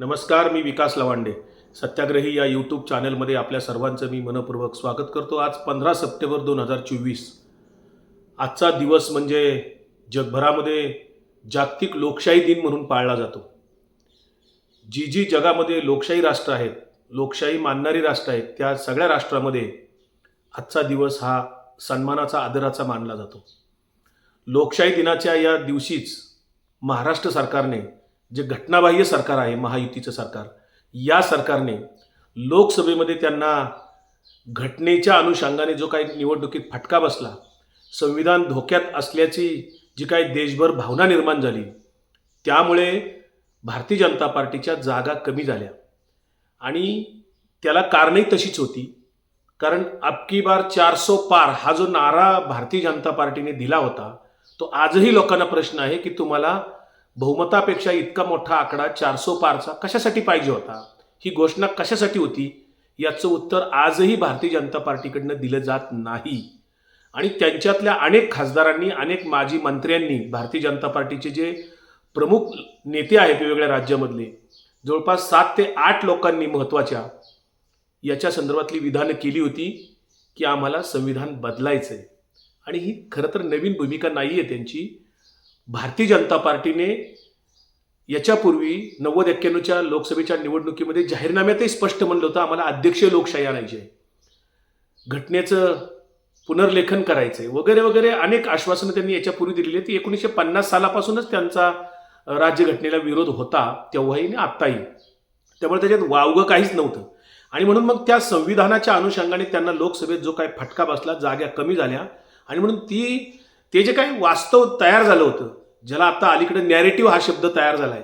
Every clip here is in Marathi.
नमस्कार मी विकास लवांडे. सत्याग्रही या यूट्यूब चॅनलमध्ये आपल्या सर्वांचं मी मनपूर्वक स्वागत करतो. आज पंधरा सप्टेंबर दोन हजार चोवीस. आजचा दिवस म्हणजे जगभरामध्ये जागतिक लोकशाही दिन म्हणून पाळला जातो. जी जी जगामध्ये लोकशाही राष्ट्र आहेत लोकशाही मानणारी राष्ट्र आहेत त्या सगळ्या राष्ट्रामध्ये आजचा दिवस हा सन्मानाचा आदराचा मानला जातो. लोकशाही दिनाच्या या दिवशीच महाराष्ट्र सरकारने जे घटनाबाह्य सरकार आहे महायुतीचं सरकार या सरकारने लोकसभेमध्ये त्यांना घटनेच्या अनुषंगाने जो काही निवडणुकीत फटका बसला संविधान धोक्यात असल्याची जी काही देशभर भावना निर्माण झाली त्यामुळे भारतीय जनता पार्टीच्या जागा कमी झाल्या. आणि त्याला कारणही तशीच होती कारण अबकी बार चारसो पार हा जो नारा भारतीय जनता पार्टीने दिला होता तो आजही लोकांना प्रश्न आहे की तुम्हाला बहुमतापेक्षा इतका मोठा आकडा चारसो पारचा कशासाठी पाहिजे होता? ही घोषणा कशासाठी होती? याचं उत्तर आजही भारतीय जनता पार्टीकडनं दिलं जात नाही. आणि त्यांच्यातल्या अनेक खासदारांनी अनेक माजी मंत्र्यांनी भारतीय जनता पार्टीचे जे प्रमुख नेते आहेत वेगवेगळ्या राज्यामधले जवळपास सात ते आठ लोकांनी महत्त्वाच्या याच्या संदर्भातली विधानं केली होती की आम्हाला संविधान बदलायचं आहे आणि ही खरं तर नवीन भूमिका नाही आहे त्यांची. भारतीय जनता पार्टीने याच्यापूर्वी नव्वद एक्क्याण्णवच्या लोकसभेच्या निवडणुकीमध्ये जाहीरनाम्यातही स्पष्ट म्हणलं होतं आम्हाला अध्यक्षीय लोकशाही आणायची आहे. घटनेचं पुनर्लेखन करायचं आहे वगैरे वगैरे अनेक आश्वासनं त्यांनी याच्यापूर्वी दिलेली आहेत. ती एकोणीसशे पन्नास सालापासूनच त्यांचा राज्यघटनेला विरोध होता तेव्हाही आणि आत्ताही. त्यामुळे त्याच्यात वावगं काहीच नव्हतं. आणि म्हणून मग त्या संविधानाच्या अनुषंगाने त्यांना लोकसभेत जो काय फटका बसला जाग्या कमी झाल्या. आणि म्हणून ती ते जे काही वास्तव तयार झालं होतं ज्याला आता अलीकडे नॅरेटिव्ह हा शब्द तयार झाला आहे.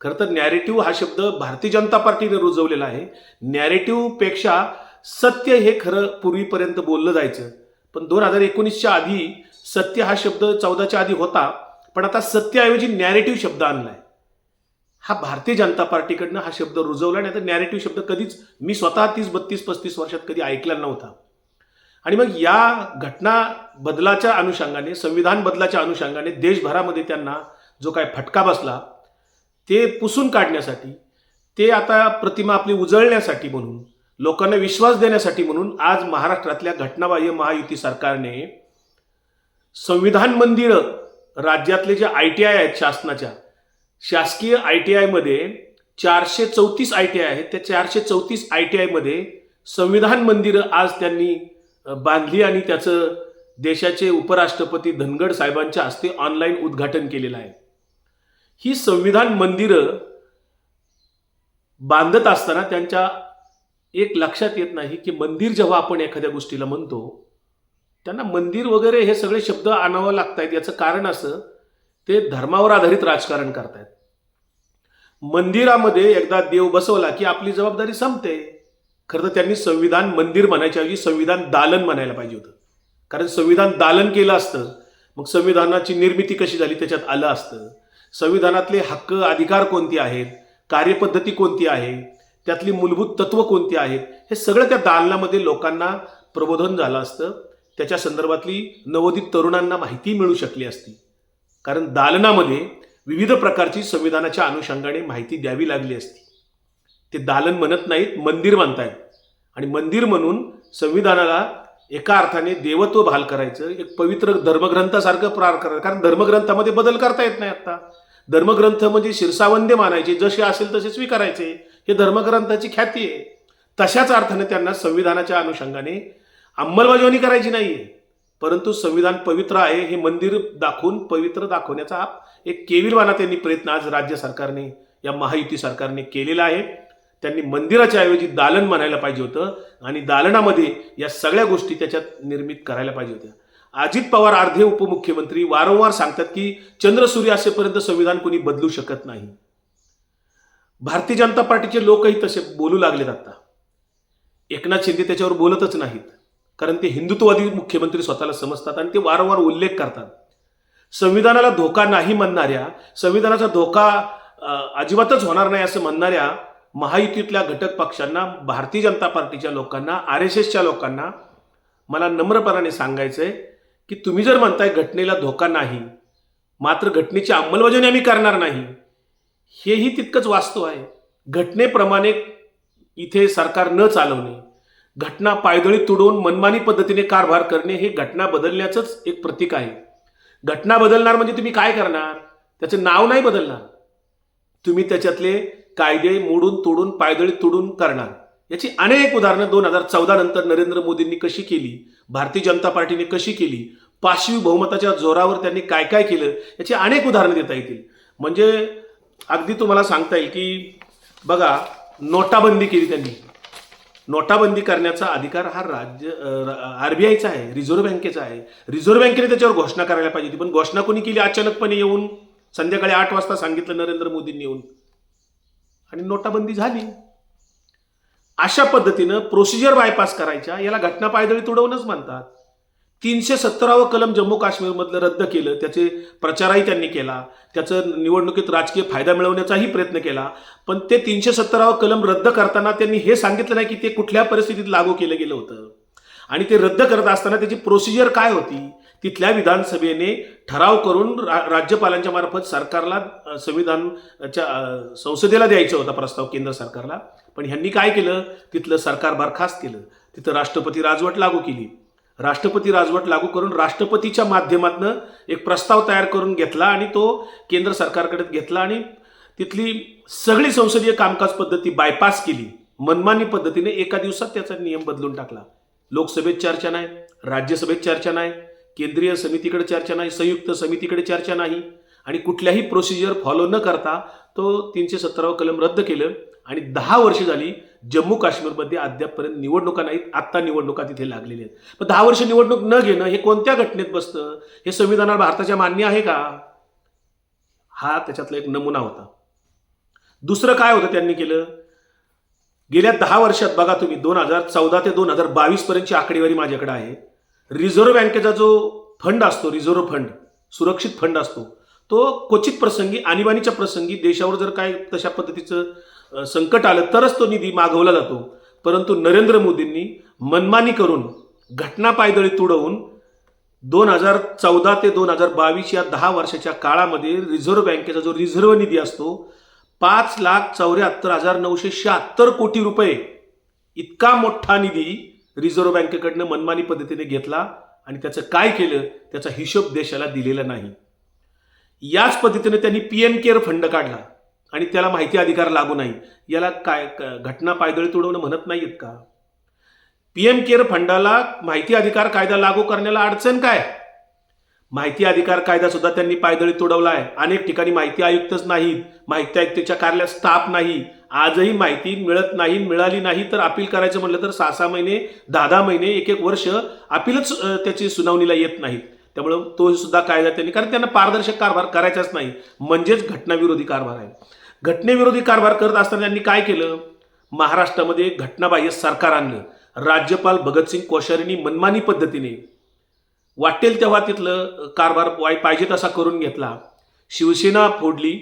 खरं तर नॅरेटिव्ह हा शब्द भारतीय जनता पार्टीने रुजवलेला आहे. नॅरेटिव्हपेक्षा सत्य हे खरं पूर्वीपर्यंत बोललं जायचं. पण दोन हजार एकोणीसच्या आधी सत्य हा शब्द चौदाच्या आधी होता. पण आता सत्याऐवजी नॅरेटिव्ह शब्द आणलाय. हा भारतीय जनता पार्टीकडनं हा शब्द रुजवला आणि आता नॅरेटिव्ह शब्द कधीच मी स्वतः तीस बत्तीस पस्तीस वर्षात कधी ऐकला नव्हता. आणि मग या घटना बदलाच्या अनुषंगाने संविधान बदलाच्या अनुषंगाने देशभरामध्ये त्यांना जो काय फटका बसला ते पुसून काढण्यासाठी ते आता प्रतिमा आपली उजळण्यासाठी म्हणून लोकांना विश्वास देण्यासाठी म्हणून आज महाराष्ट्रातल्या घटनाबाह्य महायुती सरकारने संविधान मंदिर राज्यातले जे आय टी आय आहेत शासनाच्या शासकीय आय टी आयमध्ये चारशे चौतीस आय टी आय आहेत. त्या चारशे चौतीस आय टी आयमध्ये संविधान मंदिरं आज त्यांनी बांधली आणि त्याचं देशाचे उपराष्ट्रपती धनगड साहेबांच्या हस्ते ऑनलाईन उद्घाटन केलेलं आहे. ही संविधान मंदिरं बांधत असताना त्यांच्या एक लक्षात येत नाही की मंदिर जेव्हा आपण एखाद्या गोष्टीला म्हणतो त्यांना मंदिर वगैरे हे सगळे शब्द आणावं लागत आहेत याचं कारण असं ते धर्मावर आधारित राजकारण करतायत. मंदिरामध्ये एकदा देव बसवला की आपली जबाबदारी संपते. खरं तर त्यांनी संविधान मंदिर म्हणायच्याऐवजी संविधान दालन म्हणायला पाहिजे होतं. कारण संविधान दालन केलं असतं मग संविधानाची निर्मिती कशी झाली त्याच्यात आलं असतं. संविधानातले हक्क अधिकार कोणते आहेत कार्यपद्धती कोणती आहे त्यातली मूलभूत तत्व कोणती आहेत हे सगळं त्या दालनामध्ये लोकांना प्रबोधन झालं असतं. त्याच्या संदर्भातली नवोदित तरुणांना माहिती मिळू शकली असती. कारण दालनामध्ये विविध प्रकारची संविधानाच्या अनुषंगाने माहिती द्यावी लागली असती. ते दालन म्हणत नाहीत मंदिर मानतायत आणि मंदिर म्हणून संविधानाला एका अर्थाने देवत्व भाल करायचं एक पवित्र धर्मग्रंथासारखं प्रार करायचं. कारण धर्मग्रंथामध्ये बदल करता येत नाही आता. धर्मग्रंथ म्हणजे शिरसावंदे मानायचे जसे असेल तसे स्वीकारायचे. हे धर्मग्रंथाची ख्याती आहे. तशाच अर्थाने त्यांना संविधानाच्या अनुषंगाने अंमलबजावणी करायची नाहीये. परंतु संविधान पवित्र आहे हे मंदिर दाखवून पवित्र दाखवण्याचा एक केविलवाना त्यांनी प्रयत्न आज राज्य सरकारने या महायुती सरकारने केलेला आहे. त्यांनी मंदिराच्या ऐवजी दालन म्हणायला पाहिजे होतं आणि दालनामध्ये या सगळ्या गोष्टी त्याच्यात निर्मित करायला पाहिजे होत्या. अजित पवार अर्धे उपमुख्यमंत्री वारंवार सांगतात की चंद्र सूर्य असेपर्यंत संविधान कोणी बदलू शकत नाही. भारतीय जनता पार्टीचे लोकही तसे बोलू लागलेत आता. एकनाथ शिंदे त्याच्यावर बोलतच नाहीत. कारण ते हिंदुत्ववादी मुख्यमंत्री स्वतःला समजतात आणि ते वारंवार उल्लेख करतात. संविधानाला धोका नाही म्हणणाऱ्या संविधानाचा धोका अजिबातच होणार नाही असं म्हणणाऱ्या महायुतीतल्या घटक पक्षांना भारतीय जनता पार्टीच्या लोकांना आर एस एसच्या लोकांना मला नम्रपणाने सांगायचं आहे की तुम्ही जर म्हणताय घटनेला धोका नाही मात्र घटनेची अंमलबजावणी आम्ही करणार नाही हेही तितकंच वास्तव आहे. घटनेप्रमाणे इथे सरकार न चालवणे घटना पायदळी तुडवून मनमानी पद्धतीने कारभार करणे हे घटना बदलण्याचंच एक प्रतीक आहे. घटना बदलणार म्हणजे तुम्ही काय करणार? त्याचं नाव नाही बदलणार. तुम्ही त्याच्यातले कायदे मोडून तोडून पायदळी तुडून करणार. याची अनेक उदाहरणं दोन हजार चौदा नंतर नरेंद्र मोदींनी कशी केली भारतीय जनता पार्टीने कशी केली पाशवी बहुमताच्या जोरावर त्यांनी काय काय केलं याची अनेक उदाहरणं देता येतील. म्हणजे अगदी तुम्हाला सांगता येईल की बघा नोटाबंदी केली त्यांनी. नोटाबंदी करण्याचा अधिकार हा राज्य आरबीआयचा आहे रिझर्व्ह बँकेचा आहे. रिझर्व्ह बँकेने त्याच्यावर घोषणा करायला पाहिजे होती पण घोषणा कोणी केली? अचानकपणे येऊन संध्याकाळी आठ वाजता सांगितलं नरेंद्र मोदींनी येऊन. आणि नोटाबंदी झाली. अशा पद्धतीनं प्रोसिजर बायपास करायच्या याला घटना पायदळी तुडवणंच म्हणतात. तीनशे सत्तरावं कलम जम्मू काश्मीरमधलं रद्द केलं त्याचे प्रचारही त्यांनी केला त्याचं निवडणुकीत राजकीय फायदा मिळवण्याचाही प्रयत्न केला पण ते तीनशे सत्तरावं कलम रद्द करताना त्यांनी हे सांगितलं नाही की ते कुठल्या परिस्थितीत लागू केलं गेलं होतं. आणि ते रद्द करत असताना त्याची प्रोसिजर काय होती? तिथल्या विधानसभेने ठराव करून रा राज्यपालांच्या मार्फत सरकारला संविधानच्या संसदेला द्यायचा होता प्रस्ताव केंद्र सरकारला. पण ह्यांनी काय केलं? तिथलं सरकार बरखास्त केलं. तिथं राष्ट्रपती राजवट लागू केली. राष्ट्रपती राजवट लागू करून राष्ट्रपतीच्या माध्यमातनं एक प्रस्ताव तयार करून घेतला आणि तो केंद्र सरकारकडे घेतला आणि तिथली सगळी संसदीय कामकाज पद्धती बायपास केली. मनमानी पद्धतीने एका दिवसात त्याचा नियम बदलून टाकला. लोकसभेत चर्चा नाही राज्यसभेत चर्चा नाही केंद्रीय समितीकडे चर्चा नाही संयुक्त समितीकडे चर्चा नाही आणि कुठल्याही प्रोसिजर फॉलो न करता तो तीनशे सत्तरावं कलम रद्द केलं आणि दहा वर्ष झाली जम्मू काश्मीरमध्ये अद्यापपर्यंत निवडणुका नाहीत आत्ता निवडणुका तिथे लागलेल्या आहेत. पण दहा वर्ष निवडणूक न घेणं हे कोणत्या घटनेत बसतं? हे संविधानाला भारताच्या मान्य आहे का? हा त्याच्यातला एक नमुना होता. दुसरं काय होतं त्यांनी केलं? गेल्या दहा वर्षात बघा तुम्ही दोन हजार चौदा ते दोन हजार बावीसपर्यंतची आकडेवारी माझ्याकडे आहे. रिझर्व्ह बँकेचा जो फंड असतो रिझर्व्ह फंड सुरक्षित फंड असतो तो क्वचित प्रसंगी आणीबाणीच्या प्रसंगी देशावर जर काय तशा पद्धतीचं संकट आलं तरच तो निधी मागवला जातो. परंतु नरेंद्र मोदींनी मनमानी करून घटना पायदळी तुडवून दोन हजार चौदा ते दोन हजार बावीस या दहा वर्षाच्या काळामध्ये रिझर्व्ह बँकेचा जो रिझर्व्ह निधी असतो पाच लाख चौऱ्याहत्तर हजार नऊशे शहात्तर कोटी रुपये इतका मोठा निधी रिझर्व्ह बँकेकडनं मनमानी पद्धतीने घेतला आणि त्याचं काय केलं त्याचा हिशोब देशाला दिलेला नाही. याच पद्धतीने त्यांनी पी एम केअर फंड काढला आणि त्याला माहिती अधिकार लागू नाही. याला काय क- घटना पायदळी तुडवणं म्हणत नाहीत का? पी एम केअर फंडाला माहिती अधिकार कायदा लागू करण्याला अडचण काय? माहिती अधिकार कायदा सुद्धा त्यांनी पायदळी तुडवला आहे अनेक ठिकाणी माहिती आयुक्तच नाहीत. माहिती आयुक्तच्या कार्यालयात स्टाफ नाही. आजही माहिती मिळत नाही मिळाली नाही तर अपील करायचं म्हटलं तर सहा सहा महिने दहा दहा महिने एक एक वर्ष अपीलच त्याची सुनावणीला येत नाहीत. त्यामुळं तो सुद्धा कायदा त्यांनी कारण त्यांना पारदर्शक कारभार करायचाच नाही. म्हणजेच घटनाविरोधी कारभार आहे. घटनेविरोधी कारभार करत असताना त्यांनी काय केलं? महाराष्ट्रामध्ये घटनाबाह्य सरकार आणलं. राज्यपाल भगतसिंग कोश्यारींनी मनमानी पद्धतीने वाटेल तेव्हा तिथलं कारभार वाय पाहिजे तसा करून घेतला. शिवसेना फोडली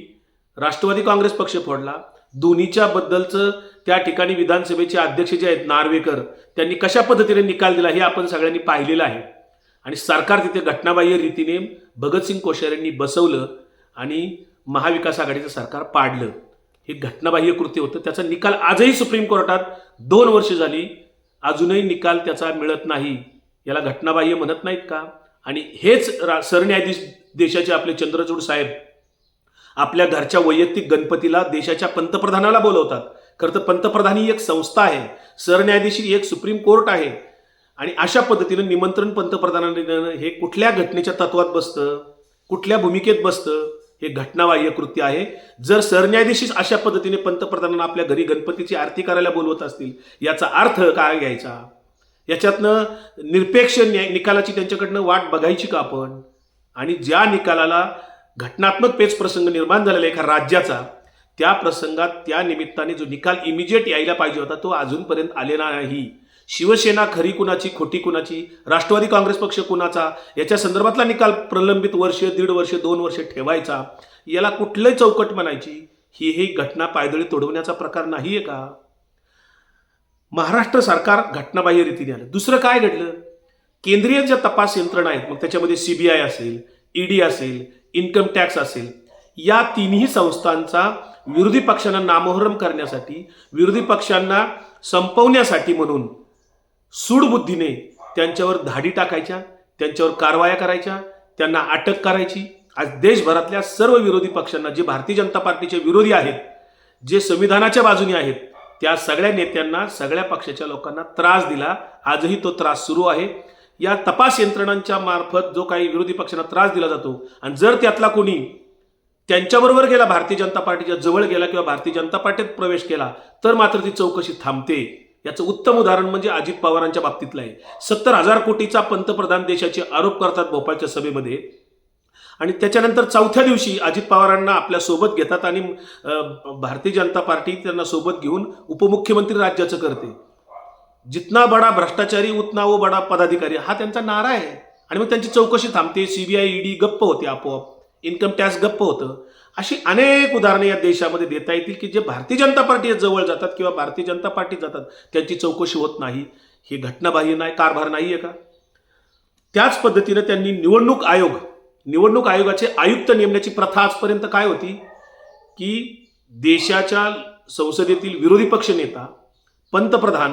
राष्ट्रवादी काँग्रेस पक्ष फोडला. दोन्हीच्या बद्दलचं त्या ठिकाणी विधानसभेचे अध्यक्ष जे आहेत नार्वेकर त्यांनी कशा पद्धतीने निकाल दिला हे आपण सगळ्यांनी पाहिलेलं आहे. आणि सरकार तिथे घटनाबाह्य रीतीने भगतसिंग कोश्यारींनी बसवलं आणि महाविकास आघाडीचं सरकार पाडलं. हे घटनाबाह्य कृत्य होतं. त्याचा निकाल आजही सुप्रीम कोर्टात दोन वर्ष झाली. अजूनही निकाल त्याचा मिळत नाही. याला घटनाबाह्य म्हणत नाहीत का? आणि हेच रा सरन्यायाधीश देशाचे आपले चंद्रचूड साहेब आपल्या घरच्या वैयक्तिक गणपतीला देशाच्या पंतप्रधानाला बोलवतात. खरं तर पंतप्रधान ही एक संस्था आहे. सरन्यायाधीश ही एक सुप्रीम कोर्ट आहे. आणि अशा पद्धतीनं निमंत्रण पंतप्रधानांनी हे कुठल्या घटनेच्या तत्वात बसतं? कुठल्या भूमिकेत बसतं? हे घटनाबाह्य कृत्य आहे. जर सरन्यायाधीशीच अशा पद्धतीने पंतप्रधानांना आपल्या घरी गणपतीची आरती करायला बोलवत असतील याचा अर्थ काय घ्यायचा? याच्यातनं निरपेक्ष न्याय निकालाची त्यांच्याकडनं वाट बघायची का आपण? आणि ज्या निकालाला घटनात्मक पेच प्रसंग निर्माण झालेला एका राज्याचा त्या प्रसंगात त्या निमित्ताने जो निकाल इमिजिएट यायला पाहिजे होता तो अजूनपर्यंत आलेला नाही. शिवसेना खरी कुणाची खोटी कुणाची राष्ट्रवादी काँग्रेस पक्ष कुणाचा याच्या संदर्भातला निकाल प्रलंबित वर्ष दीड वर्ष दोन वर्ष ठेवायचा याला कुठलंही चौकट म्हणायची ही ही घटना पायदळी तोडवण्याचा प्रकार नाही आहे का? महाराष्ट्र सरकार घटनाबाह्य रीतीने आलं. दुसरं काय घडलं? केंद्रीय ज्या तपास यंत्रणा आहेत मग त्याच्यामध्ये सीबीआय असेल ईडी असेल इन्कम टॅक्स असेल या तिन्ही संस्थांचा विरोधी पक्षांना नामोहरम करण्यासाठी विरोधी पक्षांना संपवण्यासाठी म्हणून सूडबुद्धीने त्यांच्यावर धाडी टाकायच्या त्यांच्यावर कारवाया करायच्या त्यांना अटक करायची. आज देशभरातल्या सर्व विरोधी पक्षांना जे भारतीय जनता पार्टीचे विरोधी आहेत जे संविधानाच्या बाजूने आहेत त्या सगळ्या नेत्यांना सगळ्या पक्षाच्या लोकांना त्रास दिला. आजही तो त्रास सुरू आहे. या तपास यंत्रणांच्या मार्फत जो काही विरोधी पक्षांना त्रास दिला जातो आणि जर त्यातला कोणी त्यांच्याबरोबर गेला भारतीय जनता पार्टीच्या जवळ गेला किंवा भारतीय जनता पार्टीत प्रवेश केला तर मात्र ती चौकशी थांबते. याचं उत्तम उदाहरण म्हणजे अजित पवारांच्या बाबतीतलं आहे. सत्तर हजार कोटीचा पंतप्रधान देशाचे आरोप करतात भोपाळच्या सभेमध्ये. आणि त्याच्यानंतर चौथ्या दिवशी अजित पवारांना आपल्यासोबत घेतात आणि भारतीय जनता पार्टी त्यांना सोबत घेऊन उपमुख्यमंत्री राज्याचं करते. जितना बडा भ्रष्टाचारी उतना वो बडा पदाधिकारी. हा त्यांचा नारा आहे. आणि मग त्यांची चौकशी थांबते. सीबीआय ईडी गप्प होते आपोआप. इन्कम टॅक्स गप्प होतं. अशी अनेक उदाहरणे या देशामध्ये देता येतील की जे भारतीय जनता पार्टी जवळ जातात किंवा भारतीय जनता पार्टी जातात त्यांची चौकशी होत नाही. ही घटनाबाह्य नाही कारभार नाही आहे का? त्याच पद्धतीनं त्यांनी निवडणूक आयोग निवडणूक आयोगाचे आयुक्त नेमण्याची प्रथा आजपर्यंत काय होती? की देशाच्या संसदेतील विरोधी पक्ष नेता पंतप्रधान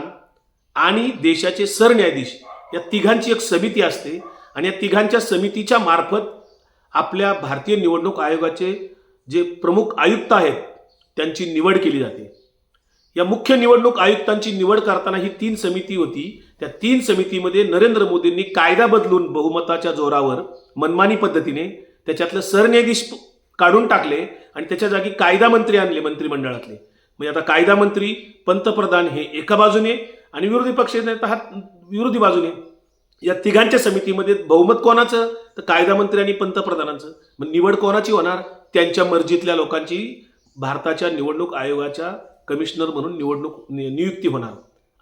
आणि देशाचे सरन्यायाधीश या तिघांची एक समिती असते आणि या तिघांच्या समितीच्या मार्फत आपल्या भारतीय निवडणूक आयोगाचे जे प्रमुख आयुक्त आहेत त्यांची निवड केली जाते. या मुख्य निवडणूक आयुक्तांची निवड करताना ही तीन समिती होती. त्या तीन समितीमध्ये नरेंद्र मोदींनी कायदा बदलून बहुमताच्या जोरावर मनमानी पद्धतीने त्याच्यातलं सरन्यायाधीश काढून टाकले आणि त्याच्या जागी कायदा मंत्री आणले मंत्रिमंडळातले. म्हणजे आता कायदा मंत्री पंतप्रधान हे एका बाजूने आणि विरोधी पक्ष नेता हा विरोधी बाजूने. या तिघांच्या समितीमध्ये बहुमत कोणाचं? तर कायदा मंत्री आणि पंतप्रधानांचं. मग निवड कोणाची होणार? त्यांच्या मर्जीतल्या लोकांची भारताच्या निवडणूक आयोगाच्या कमिशनर म्हणून निवडणूक नियुक्ती होणार.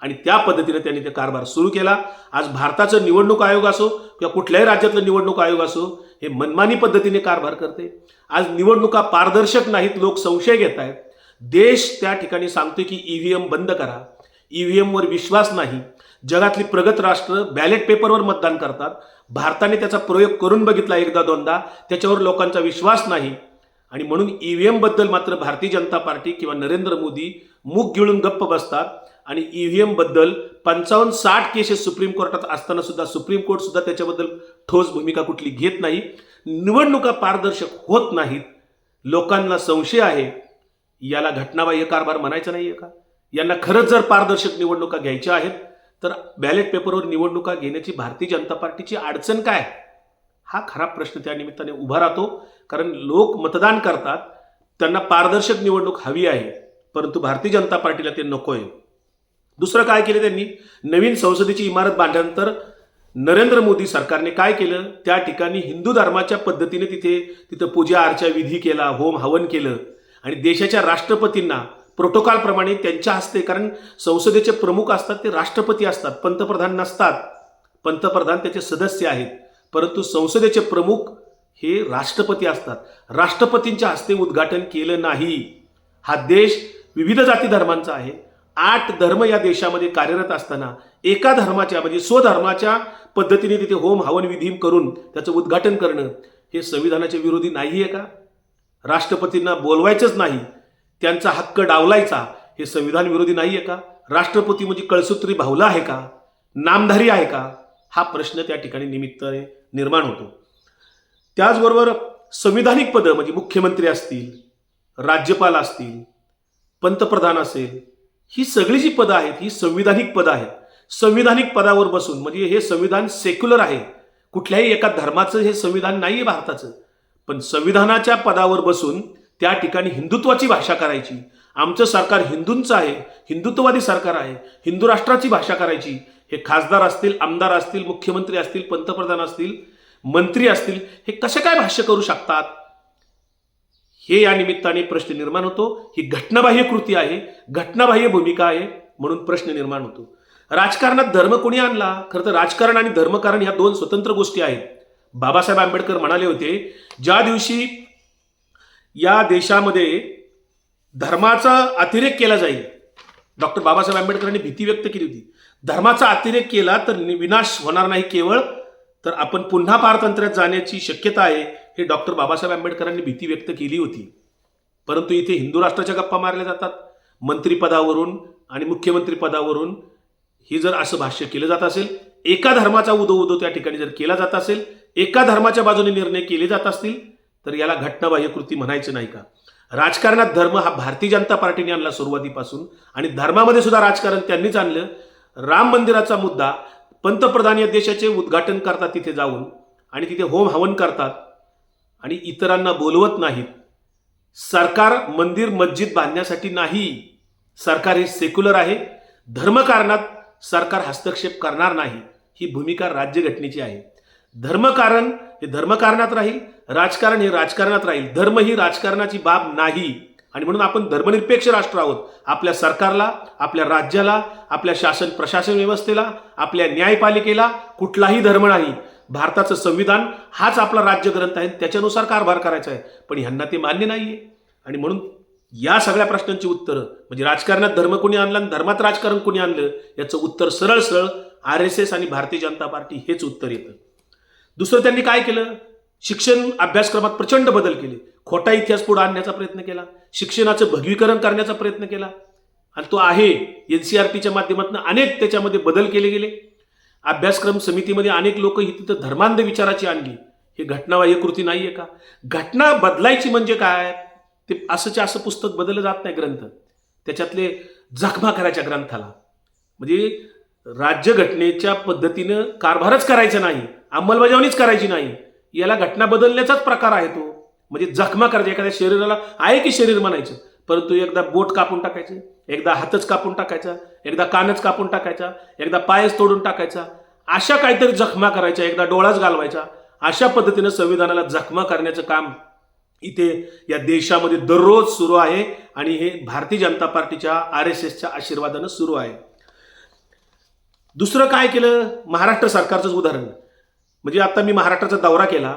आणि त्या पद्धतीने त्यांनी ते कारभार सुरू केला. आज भारताचं निवडणूक आयोग असो किंवा कुठल्याही राज्यातलं निवडणूक आयोग असो हे मनमानी पद्धतीने कारभार करते. आज निवडणुका पारदर्शक नाहीत लोक संशय घेत आहेत देश त्या ठिकाणी सांगतोय की ईव्हीएम बंद करा. ईव्हीएमवर विश्वास नाही जगातली प्रगत राष्ट्र बॅलेट पेपरवर मतदान करतात भारताने त्याचा प्रयोग करून बघितला एकदा दोनदा त्याच्यावर लोकांचा विश्वास नाही. आणि म्हणून ईव्हीएमबद्दल मात्र भारतीय जनता पार्टी किंवा नरेंद्र मोदी मुख गिळून गप्प बसतात. आणि ईव्हीएमबद्दल पंचावन्न साठ केसेस सुप्रीम कोर्टात असताना सुद्धा सुप्रीम कोर्ट सुद्धा त्याच्याबद्दल ठोस भूमिका कुठली घेत नाही. निवडणुका पारदर्शक होत नाहीत. लोकांना संशय आहे. याला घटनाबाह्य कारभार म्हणायचा नाहीये का? यांना खरंच जर पारदर्शक निवडणुका घ्यायच्या आहेत तर बॅलेट पेपरवर निवडणुका घेण्याची भारतीय जनता पार्टीची अडचण काय? हा खरा प्रश्न त्या निमित्ताने उभा राहतो. कारण लोक मतदान करतात त्यांना पारदर्शक निवडणूक हवी आहे परंतु भारतीय जनता पार्टीला ते नको आहे दुसरं काय केलं त्यांनी? नवीन संसदेची इमारत बांधल्यानंतर नरेंद्र मोदी सरकारने काय केलं? त्या ठिकाणी हिंदू धर्माच्या पद्धतीने तिथे तिथं पूजा अर्चा विधी केला होम हवन केलं. आणि देशाच्या राष्ट्रपतींना प्रोटोकॉलप्रमाणे त्यांच्या हस्ते कारण संसदेचे प्रमुख असतात ते राष्ट्रपती असतात पंतप्रधान नसतात. पंतप्रधान त्याचे सदस्य आहेत. परंतु संसदेचे प्रमुख हे राष्ट्रपती असतात. राष्ट्रपतींच्या हस्ते उद्घाटन केलं नाही. हा देश विविध जाती धर्मांचा आहे. आठ धर्म या देशामध्ये कार्यरत असताना एका धर्माच्या म्हणजे स्वधर्माच्या पद्धतीने तिथे होम हवन विधी करून त्याचं उद्घाटन करणं हे संविधानाच्या विरोधी नाही आहे का? राष्ट्रपतींना बोलवायचंच नाही. त्यांचा हक्क डावलायचा हे संविधान विरोधी नाही आहे का? राष्ट्रपती म्हणजे कळसूत्री भावला आहे का? नामधारी आहे का? हा प्रश्न त्या ठिकाणी निमित्ताने निर्माण होतो. त्याचबरोबर संविधानिक पदं म्हणजे मुख्यमंत्री असतील राज्यपाल असतील पंतप्रधान असेल ही सगळी जी पदं आहेत ही संविधानिक पदं आहेत. संविधानिक पदावर बसून म्हणजे हे संविधान सेक्युलर आहे. कुठल्याही एका धर्माचं हे संविधान नाही आहे भारताचं. पण संविधानाच्या पदावर बसून त्या ठिकाणी हिंदुत्वाची भाषा करायची. आमचं सरकार हिंदूंचं आहे हिंदुत्ववादी सरकार आहे हिंदू राष्ट्राची भाषा करायची. हे खासदार असतील आमदार असतील मुख्यमंत्री असतील पंतप्रधान असतील मंत्री असतील हे कसे काय भाष्य करू शकतात? हे या निमित्ताने प्रश्न निर्माण होतो. ही घटनाबाह्य कृती आहे घटनाबाह्य भूमिका आहे म्हणून प्रश्न निर्माण होतो. राजकारणात धर्म कोणी आणला? खरं तर राजकारण आणि धर्मकारण ह्या दोन स्वतंत्र गोष्टी आहेत. बाबासाहेब आंबेडकर म्हणाले होते ज्या दिवशी या देशामध्ये धर्माचा अतिरेक केला जाईल. डॉक्टर बाबासाहेब आंबेडकरांनी भीती व्यक्त केली होती. धर्माचा अतिरेक केला तर विनाश होणार नाही केवळ तर आपण पुन्हा पारतंत्र्यात जाण्याची शक्यता आहे हे डॉक्टर बाबासाहेब आंबेडकरांनी भीती व्यक्त केली होती. परंतु इथे हिंदू राष्ट्राच्या गप्पा मारल्या जातात. मंत्रिपदावरून आणि मुख्यमंत्रीपदावरून हे जर असं भाष्य केलं जात असेल एका धर्माचा उदो उदो त्या ठिकाणी जर केला जात असेल एका धर्माच्या बाजूने निर्णय केले जात असतील तर याला घटनाबाह्य कृती म्हणायचं नाही का? राजकारणात धर्म हा भारतीय जनता पार्टीने आणला सुरुवातीपासून आणि धर्मामध्ये सुद्धा राजकारण त्यांनीच आणलं. राम मंदिराचा मुद्दा पंतप्रधान या देशाचे उद्घाटन करतात तिथे जाऊन आणि तिथे होम हवन करतात आणि इतरांना बोलवत नाहीत. सरकार मंदिर मस्जिद बांधण्यासाठी नाही. सरकार हे सेक्युलर आहे. धर्मकारणात सरकार हस्तक्षेप करणार नाही. ही भूमिका राज्यघटनेची आहे. धर्मकारण हे धर्मकारणात राहील राजकारण हे राजकारणात राहील. धर्म ही राजकारणाची बाब नाही. आणि म्हणून आपण धर्मनिरपेक्ष राष्ट्र आहोत. आपल्या सरकारला आपल्या राज्याला आपल्या शासन प्रशासन व्यवस्थेला आपल्या न्यायपालिकेला कुठलाही धर्म नाही. भारताचं संविधान हाच आपला राज्यग्रंथ आहे त्याच्यानुसार कारभार करायचा आहे. पण ह्यांना ते मान्य नाहीये. आणि म्हणून या सगळ्या प्रश्नांची उत्तरं म्हणजे राजकारणात धर्म कोणी आणलं आणि धर्मात राजकारण कोणी आणलं याचं उत्तर सरळ सरळ आर एस एस आणि भारतीय जनता पार्टी हेच उत्तर येतं. दुसरं त्यांनी काय केलं? शिक्षण अभ्यासक्रमात प्रचंड बदल केले. खोटा इतिहास पुढे आणण्याचा प्रयत्न केला. शिक्षणाचं भगवीकरण करण्याचा प्रयत्न केला. आणि तो आहे. एन सी आर टीच्या माध्यमातून अनेक त्याच्यामध्ये बदल केले गेले. अभ्यासक्रम समितीमध्ये अनेक लोक ही तिथं धर्मांध विचाराची आणली. हे घटनाबाह्य कृती नाही आहे का? घटना बदलायची म्हणजे काय? ते असंच्या असं पुस्तक बदललं जात नाही ग्रंथ. त्याच्यातले जखमा करायच्या ग्रंथाला. म्हणजे राज्यघटनेच्या पद्धतीनं कारभारच करायचा नाही. अंमलबजावणीच करायची नाही. याला घटना बदलण्याचाच प्रकार आहे तो. म्हणजे जखमा करायची एखाद्या शरीराला आहे की शरीर म्हणायचं? परंतु एकदा बोट कापून टाकायचे एकदा हातच कापून टाकायचा एकदा कानच कापून टाकायचा एकदा पायच तोडून टाकायचा अशा काहीतरी जखमा करायच्या एकदा डोळाच घालवायचा अशा पद्धतीनं संविधानाला जखमा करण्याचं काम इथे या देशामध्ये दररोज सुरू आहे आणि हे भारतीय जनता पार्टीच्या आर एस एसच्या आशीर्वादानं सुरू आहे. दुसरं काय केलं? महाराष्ट्र सरकारचंच उदाहरण. म्हणजे आता मी महाराष्ट्राचा दौरा केला.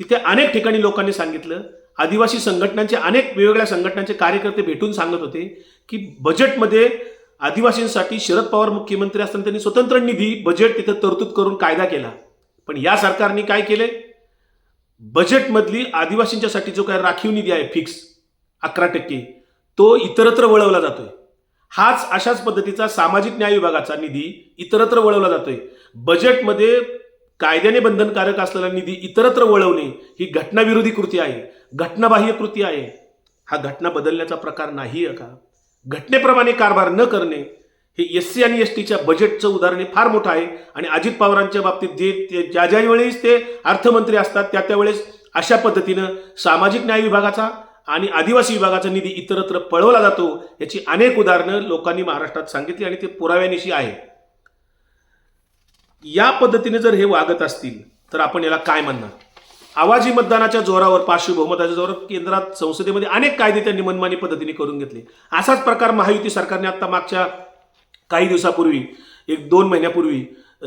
तिथे अनेक ठिकाणी लोकांनी सांगितलं. आदिवासी संघटनांचे अनेक वेगवेगळ्या संघटनांचे कार्यकर्ते भेटून सांगत होते की बजेटमध्ये आदिवासींसाठी शरद पवार मुख्यमंत्री असताना त्यांनी स्वतंत्र निधी बजेट तिथं तरतूद करून कायदा केला. पण या सरकारने काय केले? बजेटमधली आदिवासींच्यासाठी जो काय राखीव निधी आहे फिक्स अकरा टक्के तो इतरत्र वळवला जातोय. हाच अशाच पद्धतीचा सामाजिक न्याय विभागाचा निधी इतरत्र वळवला जातोय. बजेटमध्ये कायद्याने बंधनकारक असलेला निधी इतरत्र वळवणे ही घटनाविरोधी कृती आहे घटनाबाह्य कृती आहे. हा घटना बदलण्याचा प्रकार नाही आहे का? घटनेप्रमाणे कारभार न करणे हे एस सी आणि एस टीच्या बजेटचं उदाहरण हे फार मोठं आहे आणि अजित पवारांच्या बाबतीत जे ज्या ज्या वेळेस ते अर्थमंत्री असतात त्या त्यावेळेस अशा पद्धतीनं सामाजिक न्याय विभागाचा आणि आदिवासी विभागाचा निधी इतरत्र पळवला जातो याची अनेक उदाहरणं लोकांनी महाराष्ट्रात सांगितली आणि ते पुराव्यानिशी आहे. या पद्धतीने जर हे वागत असतील तर आपण याला काय म्हणणार? आवाजी मतदानाच्या जोरावर पाचशे बहुमताच्या जोरावर केंद्रात संसदेमध्ये अनेक कायदे त्यांनी मनमानी पद्धतीने करून घेतले. असाच प्रकार महायुती सरकारने आता मागच्या काही दिवसापूर्वी एक दोन महिन्यापूर्वी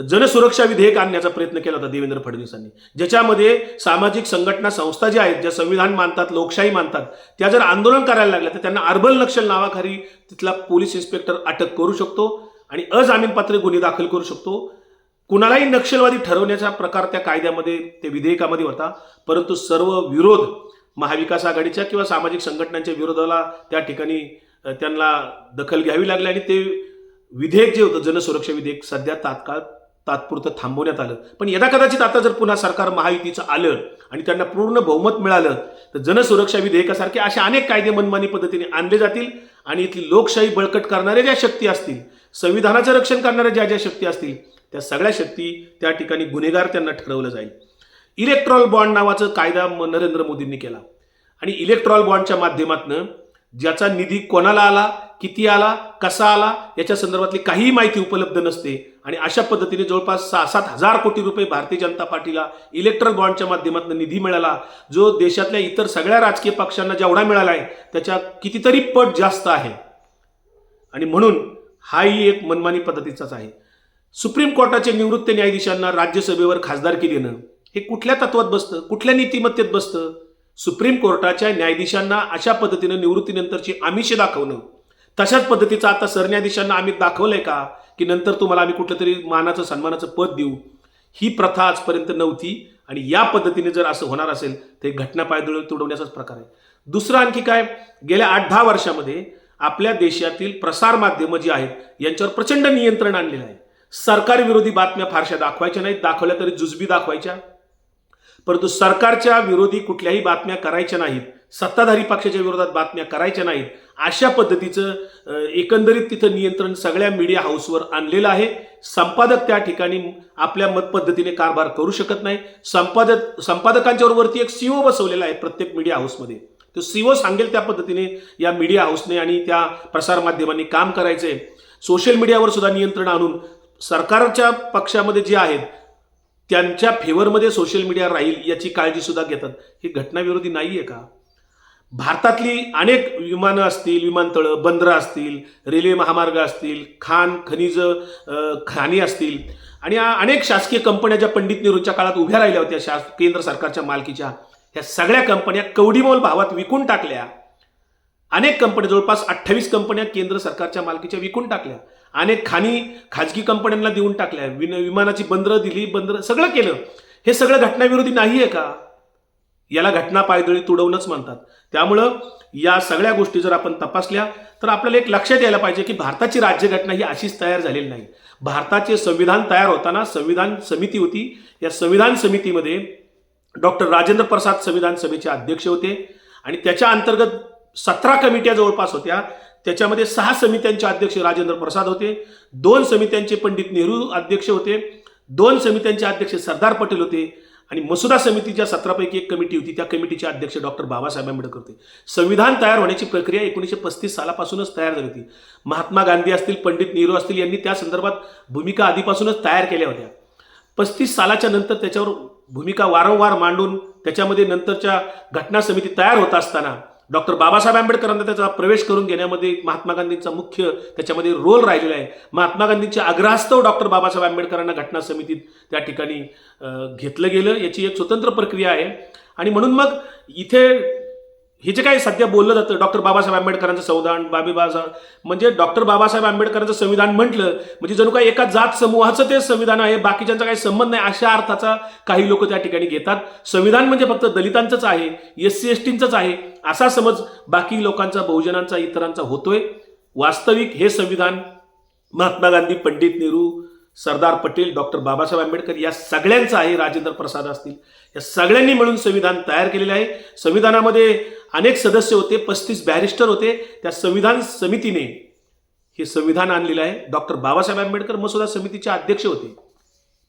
जनसुरक्षा विधेयक आणण्याचा प्रयत्न केला होता देवेंद्र फडणवीसांनी. ज्याच्यामध्ये सामाजिक संघटना संस्था ज्या आहेत ज्या संविधान मानतात लोकशाही मानतात त्या जर आंदोलन करायला लागल्या तर त्यांना अर्बल नक्षल नावाखाली तिथला पोलीस इन्स्पेक्टर अटक करू शकतो आणि अजामीनपात्र गुन्हे दाखल करू शकतो. कुणालाही नक्षलवादी ठरवण्याचा प्रकार त्या कायद्यामध्ये ते विधेयकामध्ये होता. परंतु सर्व विरोध महाविकास आघाडीच्या किंवा सामाजिक संघटनांच्या विरोधाला त्या ठिकाणी त्यांना दखल घ्यावी लागली आणि ते विधेयक जे होतं जनसुरक्षा विधेयक सध्या तात्काळ तात्पुरतं थांबवण्यात आलं. पण यदा कदाचित आता जर पुन्हा सरकार महायुतीचं आलं आणि त्यांना पूर्ण बहुमत मिळालं तर जनसुरक्षा विधेयकासारखे असे अनेक कायदे मनमानी पद्धतीने आणले जातील आणि इथली लोकशाही बळकट करणाऱ्या ज्या शक्ती असतील संविधानाचं रक्षण करणाऱ्या ज्या ज्या शक्ती असतील त्या सगळ्या शक्ती त्या ठिकाणी गुन्हेगार त्यांना ठरवलं जाईल. इलेक्ट्रॉल बॉन्ड नावाचं कायदा म- नरेंद्र मोदींनी केला. आणि इलेक्ट्रॉल बॉन्डच्या माध्यमातनं ज्याचा निधी कोणाला आला किती आला कसा आला याच्या संदर्भातली काहीही माहिती उपलब्ध नसते. आणि अशा पद्धतीने जवळपास सहा सात हजार कोटी रुपये भारतीय जनता पार्टीला इलेक्ट्रॉल बॉन्डच्या माध्यमातून निधी मिळाला. जो देशातल्या इतर सगळ्या राजकीय पक्षांना जेवढा मिळाला आहे त्याच्या कितीतरी पट जास्त आहे. आणि म्हणून हाही एक मनमानी पद्धतीचाच आहे. सुप्रीम कोर्टाचे निवृत्त न्यायाधीशांना राज्यसभेवर खासदारकी देणं हे कुठल्या तत्वात बसतं? कुठल्या नीतिमत्तेत बसतं? सुप्रीम कोर्टाच्या न्यायाधीशांना अशा पद्धतीनं निवृत्तीनंतरची आमिषे दाखवणं. तशाच पद्धतीचं आता सरन्यायाधीशांना आम्ही दाखवलंय का? की नंतर तुम्हाला आम्ही कुठलं तरी मानाचं सन्मानाचं पद देऊ? ही प्रथा आजपर्यंत नव्हती आणि या पद्धतीने जर असं होणार असेल तर घटना पायदळ तुडवण्याचाच प्रकार आहे. दुसरं आणखी काय? गेल्या आठ दहा वर्षामध्ये आपल्या देशातील प्रसार माध्यमं जी आहेत यांच्यावर प्रचंड नियंत्रण आणलेलं आहे. सरकारी विरोधी बातम्या फारशा दाखवायच्या नाहीत दाखवल्या तरी जुजबी दाखवायच्या. परंतु सरकारच्या विरोधी कुठल्याही बातम्या करायच्या नाहीत सत्ताधारी पक्षाच्या विरोधात बातम्या करायच्या नाहीत अशा पद्धतीचं एकंदरीत तिथं नियंत्रण सगळ्या मीडिया हाऊसवर आणलेलं आहे. संपादक त्या ठिकाणी आपल्या मत पद्धतीने कारभार करू शकत नाही. संपादक संपादकांच्या वरती एक सीओ बसवलेला आहे प्रत्येक मीडिया हाऊसमध्ये. तो सीओ सांगेल त्या पद्धतीने या मीडिया हाऊसने आणि त्या प्रसारमाध्यमांनी काम करायचंय सोशल मीडियावर सुद्धा नियंत्रण आणून सरकारच्या पक्षामध्ये जे आहेत त्यांच्या फेवरमध्ये सोशल मीडिया राहील याची काळजी सुद्धा घेतात. ही घटनाविरोधी नाही आहे का? भारतातली अनेक विमानं असतील विमानतळं बंदरं असतील रेल्वे महामार्ग असतील खान खनिज खाणी असतील आणि अनेक शासकीय कंपन्या ज्या पंडित नेहरूच्या काळात उभ्या राहिल्या होत्या शास केंद्र सरकारच्या मालकीच्या ह्या सगळ्या कंपन्या कवडीमोल भावात विकून टाकल्या. अनेक कंपन्या जवळपास अठ्ठावीस कंपन्या केंद्र सरकारच्या मालकीच्या विकून टाकल्या. अनेक खाणी खाजगी कंपन्यांना देऊन टाकल्या. विन विमानाची बंदरं दिली बंदरं सगळं केलं. हे सगळं घटनाविरोधी नाही आहे का? याला घटना पायदळी तुडवणंच म्हणतात. त्यामुळं या सगळ्या गोष्टी जर आपण तपासल्या तर आपल्याला एक लक्षात यायला पाहिजे की भारताची राज्यघटना ही अशीच तयार झालेली नाही. भारताचे संविधान तयार होताना संविधान समिती होती. या संविधान समितीमध्ये डॉक्टर राजेंद्र प्रसाद संविधान सभेचे अध्यक्ष होते आणि त्याच्या अंतर्गत सतरा कमिट्या जवळपास होत्या. त्याच्यामध्ये सहा समित्यांचे अध्यक्ष राजेंद्र प्रसाद होते. दोन समित्यांचे पंडित नेहरू अध्यक्ष होते. दोन समित्यांचे अध्यक्ष सरदार पटेल होते. आणि मसुदा समितीच्या सतरापैकी एक कमिटी होती. त्या कमिटीचे अध्यक्ष डॉक्टर बाबासाहेब आंबेडकर होते. संविधान तयार होण्याची प्रक्रिया एकोणीसशे पस्तीस सालापासूनच तयार झाली होती. महात्मा गांधी असतील पंडित नेहरू असतील यांनी त्या संदर्भात भूमिका आधीपासूनच तयार केल्या होत्या. पस्तीस सालाच्या नंतर त्याच्यावर भूमिका वारंवार मांडून त्याच्यामध्ये नंतरच्या घटना समिती तयार होत असताना डॉक्टर बाबासाहेब आंबेडकरांना त्याचा प्रवेश करून घेण्यामध्ये महात्मा गांधींचा मुख्य त्याच्यामध्ये रोल राहिलेला आहे. महात्मा गांधींच्या आग्रहास्तव डॉक्टर बाबासाहेब आंबेडकरांना घटना समितीत त्या ठिकाणी घेतलं गेलं. याची एक स्वतंत्र प्रक्रिया आहे. आणि म्हणून मग इथे हे जे काही सध्या बोललं जातं डॉक्टर बाबासाहेब आंबेडकरांचं संविधान बाबी बाबासाहेब म्हणजे डॉक्टर बाबासाहेब आंबेडकरांचं संविधान म्हटलं म्हणजे जणू काही एका जात समूहाचं ते संविधान आहे बाकीच्यांचा काही संबंध नाही अशा अर्थाचा काही लोक त्या ठिकाणी घेतात. संविधान म्हणजे फक्त दलितांचंच आहे एस सी एस टींचंच आहे असा समज बाकी लोकांचा बहुजनांचा इतरांचा होतोय. वास्तविक हे संविधान महात्मा गांधी पंडित नेहरू सरदार पटेल डॉक्टर बाबासाहेब आंबेडकर या सगळ्यांचं आहे राजेंद्र प्रसाद असतील या सगळ्यांनी मिळून संविधान तयार केलेलं आहे. संविधानामध्ये अनेक सदस्य होते पस्तीस बॅरिस्टर होते. त्या संविधान समितीने हे संविधान आणलेलं आहे. डॉक्टर बाबासाहेब आंबेडकर मसुदा समितीचे अध्यक्ष होते.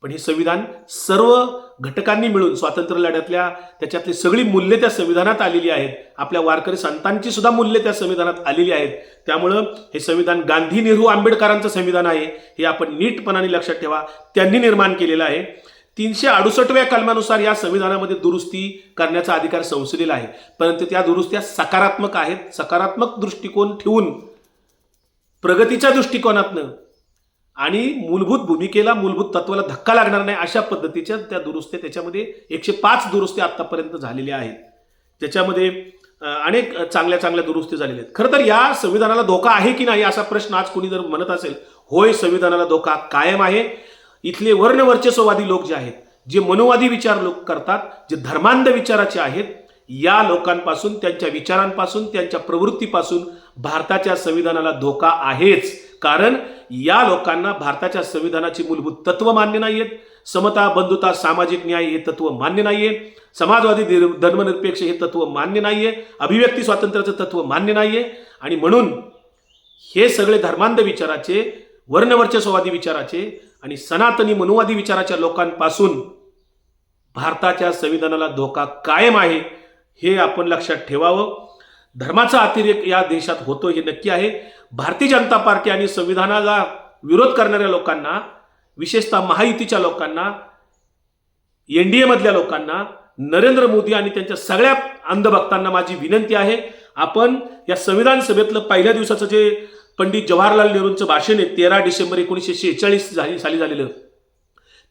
पण हे संविधान सर्व घटकांनी मिळून स्वातंत्र्य लढ्यातल्या त्याच्यातली सगळी मूल्ये त्या संविधानात आलेली आहेत. आपल्या वारकरी संतांची सुद्धा मूल्ये त्या संविधानात आलेली आहेत. त्यामुळं हे संविधान गांधी नेहरू आंबेडकरांचं संविधान आहे. हे आपण नीटपणाने लक्षात ठेवा. त्यांनी निर्माण केलेलं आहे. तीनशे अडुसष्टव्या कलमानुसार या संविधानामध्ये दुरुस्ती करण्याचा अधिकार संसदेला आहे. परंतु त्या दुरुस्त्या सकारात्मक आहेत. सकारात्मक दृष्टिकोन ठेवून प्रगतीच्या दृष्टिकोनातनं आणि मूलभूत भूमिकेला मूलभूत तत्वाला धक्का लागणार नाही अशा पद्धतीच्या त्या दुरुस्त्या त्याच्यामध्ये एकशे पाच दुरुस्त्या आत्तापर्यंत झालेल्या आहेत. त्याच्यामध्ये अनेक चांगल्या चांगल्या दुरुस्ती झालेल्या आहेत. खरं तर या संविधानाला धोका आहे की नाही असा प्रश्न आज कोणी जर म्हणत असेल होय संविधानाला धोका कायम आहे. इथले वर्णवर्चस्ववादी लोक जे आहेत जे मनोवादी विचार लोक करतात जे धर्मांध विचाराचे आहेत या लोकांपासून त्यांच्या विचारांपासून त्यांच्या प्रवृत्तीपासून भारताच्या संविधानाला धोका आहेच. कारण या लोकांना भारताच्या संविधानाची मूलभूत तत्व मान्य नाहीयेत. समता बंधुता सामाजिक न्याय हे तत्व मान्य नाहीये समाजवादी धर्मनिरपेक्ष हे तत्व मान्य नाहीये. अभिव्यक्ती स्वातंत्र्याचं तत्व मान्य नाहीये. आणि म्हणून हे सगळे धर्मांध विचाराचे वर्णवर्चस्ववादी विचाराचे आणि सनातनी मनुवादी विचाराच्या लोकांपासून भारताच्या संविधानाला धोका कायम आहे हे आपण लक्षात ठेवावं. धर्माचा अतिरेक या देशात होतो हे नक्की आहे. भारतीय जनता पार्टी आणि संविधानाला विरोध करणाऱ्या लोकांना विशेषतः महायुतीच्या लोकांना एन डी एमधल्या लोकांना नरेंद्र मोदी आणि त्यांच्या सगळ्या अंधभक्तांना माझी विनंती आहे. आपण या संविधान सभेतलं पहिल्या दिवसाचं जे पंडित जवाहरलाल नेहरूंचं भाषण आहे तेरा डिसेंबर एकोणीसशे शेहेचाळीस झाली साली झालेलं.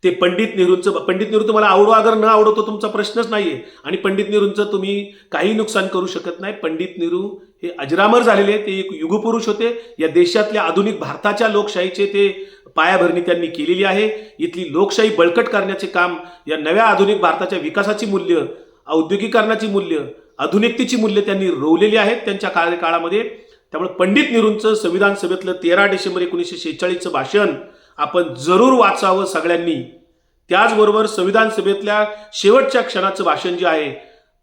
ते पंडित नेहरूंचं पंडित नेहरू तुम्हाला आवडो अगर न आवडो तो तुमचा प्रश्नच नाही आहे आणि पंडित नेहरूंचं तुम्ही काही नुकसान करू शकत नाही. पंडित नेहरू हे अजरामर झालेले ते एक युगपुरुष होते. या देशातल्या आधुनिक भारताच्या लोकशाहीचे ते पायाभरणी त्यांनी केलेली आहे. इथली लोकशाही बळकट करण्याचे काम या नव्या आधुनिक भारताच्या विकासाची मूल्य औद्योगिकरणाची मूल्य आधुनिकतेची मूल्य त्यांनी रोवलेली आहेत. त्यांच्या कार्यकाळामध्ये त्यामुळे पंडित नेहरूंचं संविधान सभेतलं तेरा डिसेंबर एकोणीसशे शेहेचाळीसचं भाषण आपण जरूर वाचावं सगळ्यांनी. त्याचबरोबर संविधान सभेतल्या शेवटच्या क्षणाचं भाषण जे आहे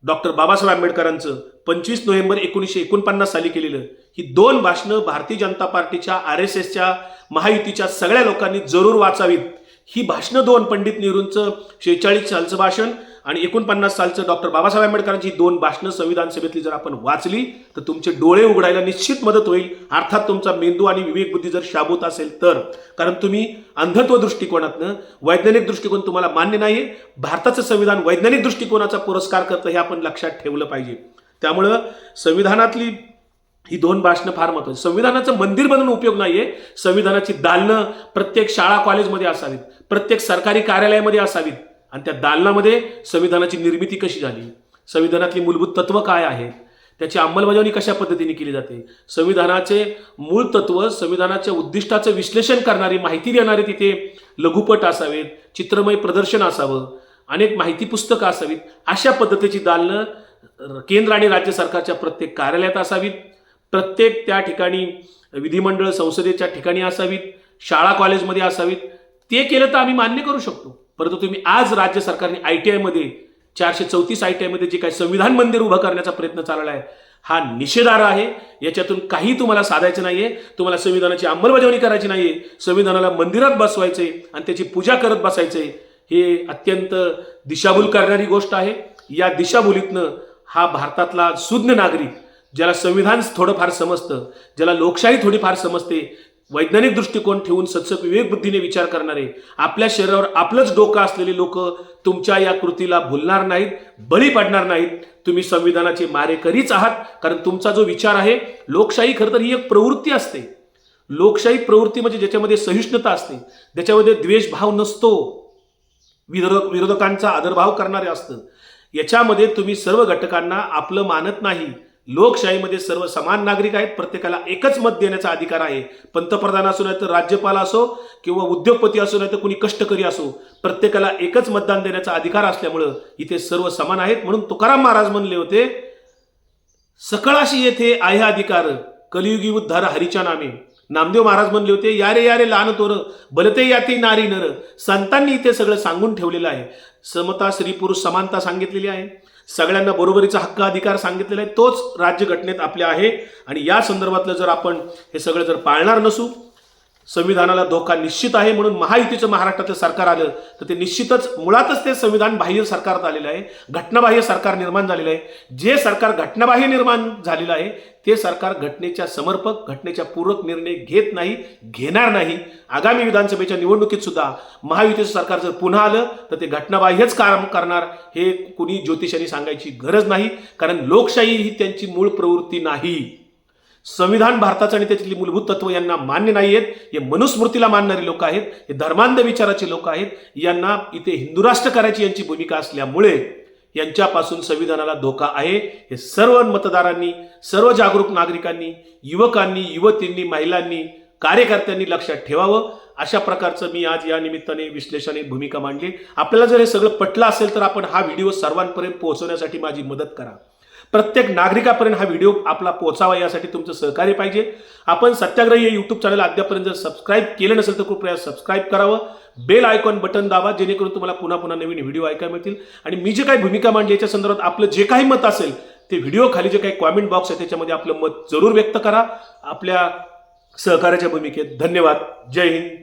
डॉक्टर बाबासाहेब आंबेडकरांचं पंचवीस नोव्हेंबर एकोणीसशे एकोणपन्नास साली केलेलं ही दोन भाषणं भारतीय जनता पार्टीच्या आर एस एसच्या महायुतीच्या सगळ्या लोकांनी जरूर वाचावीत. ही भाषणं दोन पंडित नेहरूंचं शेहेचाळीस सालचं भाषण आणि एकोणपन्नास सालचं डॉक्टर बाबासाहेब आंबेडकरांची दोन भाषणं संविधान सभेतली जर आपण वाचली तर तुमचे डोळे उघडायला निश्चित मदत होईल. अर्थात तुमचा मेंदू आणि विवेक बुद्धी जर शाबूत असेल तर. कारण तुम्ही अंधत्व दृष्टिकोनातनं वैज्ञानिक दृष्टिकोन तुम्हाला मान्य नाही भारताचं संविधान वैज्ञानिक दृष्टिकोनाचा पुरस्कार करतं हे आपण लक्षात ठेवलं पाहिजे. त्यामुळं संविधानातली ही दोन भाषणं फार महत्वाची. संविधानाचं मंदिर बनवून उपयोग नाहीये. संविधानाची दालनं प्रत्येक शाळा कॉलेजमध्ये असावीत. प्रत्येक सरकारी कार्यालयामध्ये असावीत. आणि त्या दालनामध्ये संविधानाची निर्मिती कशी झाली? संविधानातली मूलभूत तत्व काय आहेत? त्याची अंमलबजावणी कशा पद्धतीने केली जाते? संविधानाचे मूळ तत्व संविधानाच्या उद्दिष्टाचं विश्लेषण करणारी माहिती देणारे तिथे लघुपट असावेत चित्रमय प्रदर्शन असावं अनेक माहिती पुस्तकं असावीत अशा पद्धतीची दालनं केंद्र आणि राज्य सरकारच्या प्रत्येक कार्यालयात असावीत प्रत्येक त्या ठिकाणी विधिमंडळ संसदेच्या ठिकाणी असावीत शाळा कॉलेजमध्ये असावीत ते केलं तर आम्ही मान्य करू शकतो. परंतु तुम्ही आज राज्य सरकारने आय टी आयमध्ये चारशे चौतीस आय टी आयमध्ये जे काही संविधान मंदिर उभं करण्याचा प्रयत्न चालला आहे हा निषेधार्ह आहे. याच्यातून काही तुम्हाला साधायचं नाहीये. तुम्हाला संविधानाची अंमलबजावणी करायची नाहीये. संविधानाला मंदिरात बसवायचे आणि त्याची पूजा करत बसायचे हे अत्यंत दिशाभूल करणारी गोष्ट आहे. या दिशाभूलीतनं हा भारतातला सुज्ञ नागरिक ज्याला संविधान थोडंफार समजतं ज्याला लोकशाही थोडीफार समजते वैज्ञानिक दृष्टिकोन ठेवून सत्सक विवेक बुद्धीने विचार करणारे आपल्या शरीरावर आपलंच डोकं असलेले लोक तुमच्या या कृतीला भुलणार नाहीत बळी पडणार नाहीत. तुम्ही संविधानाचे मारेकरीच आहात कारण तुमचा जो विचार आहे लोकशाही खरं तर ही एक प्रवृत्ती असते. लोकशाही प्रवृत्ती म्हणजे ज्याच्यामध्ये सहिष्णुता असते ज्याच्यामध्ये द्वेषभाव नसतो. विरोधक विरोधकांचा आदरभाव करणारे असतं. याच्यामध्ये तुम्ही सर्व घटकांना आपलं मानत नाही. लोकशाहीमध्ये सर्व समान नागरिक आहेत प्रत्येकाला एकच मत देण्याचा अधिकार आहे. पंतप्रधान असो नाही तर राज्यपाल असो किंवा उद्योगपती असो नाही तर कुणी कष्टकरी असो प्रत्येकाला एकच मतदान देण्याचा अधिकार असल्यामुळं इथे सर्व समान आहेत. म्हणून तुकाराम महाराज म्हणले होते सकळाशी येथे आहे अधिकार कलियुगी उद्धार हरीच्या नामे. नामदेव महाराज म्हणले होते यारे यारे लहान तोर बलते याती नारी नर. संतांनी इथे सगळं सांगून ठेवलेलं आहे. समता स्त्री पुरुष समानता सांगितलेली आहे. सगळ्यांना बरोबरीचा हक्क अधिकार सांगितलेला आहे तोच राज्यघटनेत आपल्या आहे. आणि या संदर्भातलं जर आपण हे सगळं जर पाळणार नसू संविधानाला धोका निश्चित आहे म्हणून महायुतीचं महाराष्ट्रातलं सरकार आलं तर ते निश्चितच मुळातच ते संविधान बाह्य सरकार आलेलं आहे घटनाबाह्य सरकार निर्माण झालेलं आहे. जे सरकार घटनाबाह्य निर्माण झालेलं आहे ते सरकार घटनेच्या समर्पक घटनेच्या पूरक निर्णय घेत नाही घेणार नाही. आगामी विधानसभेच्या निवडणुकीत सुद्धा महायुतीचं सरकार जर पुन्हा आलं तर ते घटनाबाह्यच काम करणार हे कुणी ज्योतिषांनी सांगायची गरज नाही कारण लोकशाही ही त्यांची मूळ प्रवृत्ती नाही. संविधान भारताचं आणि त्यातली मूलभूत तत्व यांना मान्य नाही आहेत. हे मनुस्मृतीला मानणारे लोक आहेत. हे धर्मांध विचाराचे लोक आहेत. यांना इथे हिंदू राष्ट्र करायची यांची भूमिका असल्यामुळे यांच्यापासून संविधानाला धोका आहे. हे सर्व मतदारांनी सर्व जागरूक नागरिकांनी युवकांनी युवतींनी महिलांनी कार्यकर्त्यांनी लक्षात ठेवावं. अशा प्रकारचं मी आज या निमित्ताने विश्लेषणे भूमिका मांडली. आपल्याला जर हे सगळं पटलं असेल तर आपण हा व्हिडिओ सर्वांपर्यंत पोहोचवण्यासाठी माझी मदत करा. प्रत्येक नागरिकापर्यंत हा व्हिडिओ आपला पोचावा यासाठी तुमचं सहकार्य पाहिजे. आपण सत्याग्रही हे चॅनल अद्यापर्यंत जर सबस्क्राईब केलं नसेल तर कृपया सबस्क्राईब करावं. बेल आयकॉन बटन दाबा जेणेकरून तुम्हाला पुन्हा पुन्हा नवीन व्हिडिओ ऐकायला मिळतील. आणि मी जे काही भूमिका मांडली याच्या संदर्भात आपलं जे काही मत असेल ते व्हिडिओ खाली जे काही कॉमेंट बॉक्स आहे त्याच्यामध्ये आपलं मत जरूर व्यक्त करा. आपल्या सहकार्याच्या भूमिकेत धन्यवाद. जय हिंद.